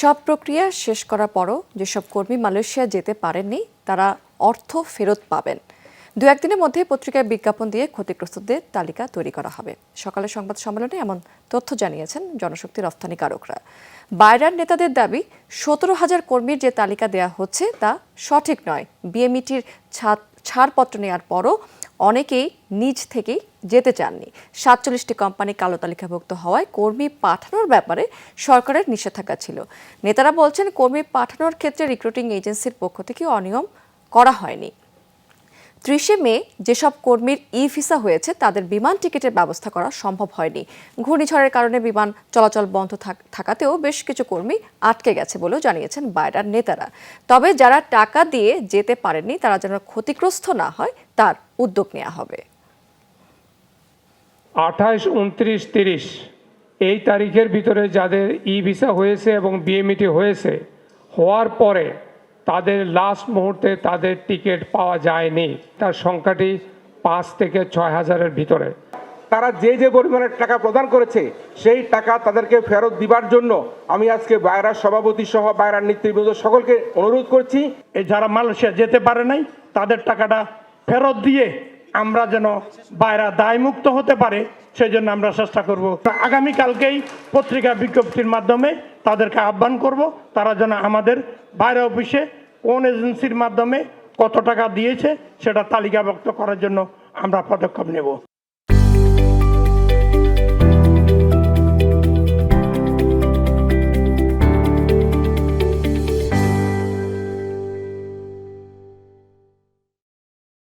সব প্রক্রিয়া শেষ করার পরও যেসব কর্মী মালয়েশিয়া যেতে পারেননি, তারা অর্থ ফেরত পাবেন। দু একদিনের মধ্যে পত্রিকায় বিজ্ঞাপন দিয়ে ক্ষতিগ্রস্তদের তালিকা তৈরি করা হবে। সকালে সংবাদ সম্মেলনে এমন তথ্য জানিয়েছেন জনশক্তি রপ্তানিকারকরা বাইরার নেতাদের দাবি, সতেরো হাজার কর্মীর যে তালিকা দেয়া হচ্ছে তা সঠিক নয়। বিএমইটির ছাড়পত্র নেওয়ার পরও অনেকেই নিজ থেকেই যেতে চাননি। সাতচল্লিশটি কোম্পানি কালো তালিকাভুক্ত হওয়ায় কর্মী পাঠানোর ব্যাপারে সরকারের নিষেধাজ্ঞা ছিল। নেতারা বলছেন, কর্মী পাঠানোর ক্ষেত্রে রিক্রুটিং এজেন্সির পক্ষ থেকে অনিয়ম করা হয়নি। ত্রিশে মে যেসব কর্মীর ই ভিসা হয়েছে, তাদের বিমান টিকিটের ব্যবস্থা করা সম্ভব হয়নি। ঘূর্ণিঝড়ের কারণে বিমান চলাচল বন্ধ থাক- থাকাতেও বেশ কিছু কর্মী আটকে গেছে বলেও জানিয়েছেন বাইরার নেতারা। তবে যারা টাকা দিয়ে যেতে পারেননি, তারা যেন ক্ষতিগ্রস্ত না হয়, তার উদ্যোগ নেওয়া হবে। আঠাশ, উনত্রিশ, তিরিশ, এই তারিখের ভিতরে যাদের ই ভিসা হয়েছে এবং বিএমইটি হয়েছে, হওয়ার পরে তাদের লাস্ট মুহূর্তে তাদের টিকিট পাওয়া যায়নি। তার সংখ্যাটি পাঁচ থেকে ছয় হাজারের ভিতরে। তারা যে যে পরিমাণের টাকা প্রদান করেছে সেই টাকা তাদেরকে ফেরত দিবার জন্য আমি আজকে বায়রার সভাপতি সহ বায়রার নেতৃবৃন্দ সকলকে অনুরোধ করছি এই যারা মালয়েশিয়া যেতে পারে নাই তাদের টাকাটা ফেরত দিয়ে আমরা যেন বাইরা দায়মুক্ত হতে পারে সেই জন্য আমরা চেষ্টা করব। আগামীকালকেই পত্রিকা বিজ্ঞপ্তির মাধ্যমে তাদেরকে আহ্বান করব, তারা যেন আমাদের বাইরে অফিসে কোন এজেন্সির মাধ্যমে কত টাকা দিয়েছে, সেটা তালিকাভুক্ত করার জন্য আমরা পদক্ষেপ নেব।